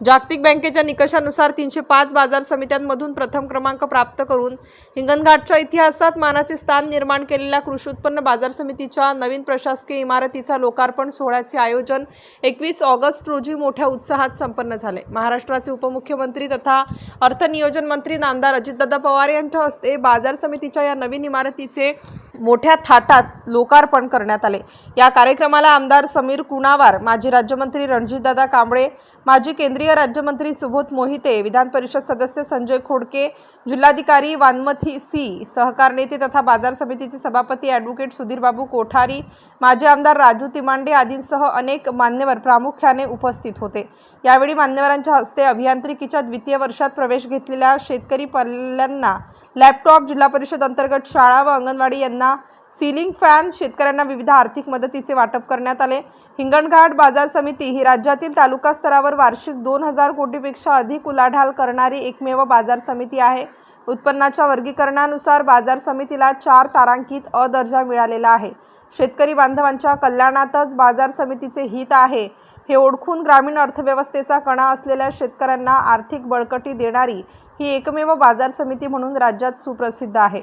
जागतिक बँकेच्या निकषानुसार तीनशे पाच बाजार समित्यांमधून प्रथम क्रमांक प्राप्त करून हिंगणघाटच्या इतिहासात मानाचे स्थान निर्माण केलेल्या कृषी उत्पन्न बाजार समितीच्या नवीन प्रशासकीय इमारतीचा लोकार्पण सोहळ्याचे आयोजन एकवीस ऑगस्ट रोजी मोठ्या उत्साहात संपन्न झाले. महाराष्ट्राचे उपमुख्यमंत्री तथा अर्थनियोजन मंत्री नामदार अजितदादा पवार यांच्या हस्ते बाजार समितीच्या या नवीन इमारतीचे मोठ्या थाटात लोकार्पण करण्यात आले. या कार्यक्रमाला आमदार समीर कुणावार माजी राज्यमंत्री रणजितदादा कांबळे माजी केंद्रीय राज्यमंत्री सुबोध मोहिते विधान परिषद सदस्य संजय खोडके जिल्हाधिकारी वानमथी सी सहकार नेते तथा बाजार समितीचे सभापती ॲडव्होकेट सुधीरबाबू कोठारी माजी आमदार राजू तिमांडे आदींसह अनेक मान्यवर प्रामुख्याने उपस्थित होते. यावेळी मान्यवरांच्या हस्ते अभियांत्रिकीच्या द्वितीय वर्षात प्रवेश घेतलेल्या शेतकरी पल्ल्यांना लॅपटॉप जिल्हा परिषद अंतर्गत शाळा व अंगणवाडी यांना सिलिंग फॅन शेतकऱ्यांना विविध आर्थिक मदतीचे वाटप करण्यात आले. हिंगणघाट बाजार समिती ही राज्यातील तालुका स्तरावर वार्षिक दोन हजार कोटीपेक्षा अधिक उलाढाल करणारी एकमेव बाजार समिती आहे. उत्पन्नाच्या वर्गीकरणानुसार बाजार समितीला चार तारांकित अ दर्जा मिळालेला आहे. शेतकरी बांधवांच्या कल्याणातच बाजार समितीचे हित आहे. हे ओळखून ग्रामीण अर्थव्यवस्थेचा कणा असलेल्या शेतकऱ्यांना आर्थिक बळकटी देणारी ही एकमेव बाजार समिती म्हणून राज्यात सुप्रसिद्ध आहे.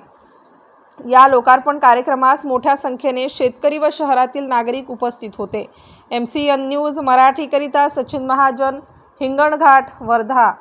या लोकार्पण कार्यक्रमास मोठ्या संख्येने शेतकरी व शहरातील नागरिक उपस्थित होते. एम सी एन न्यूज मराठीकरिता सचिन महाजन हिंगणघाट वर्धा.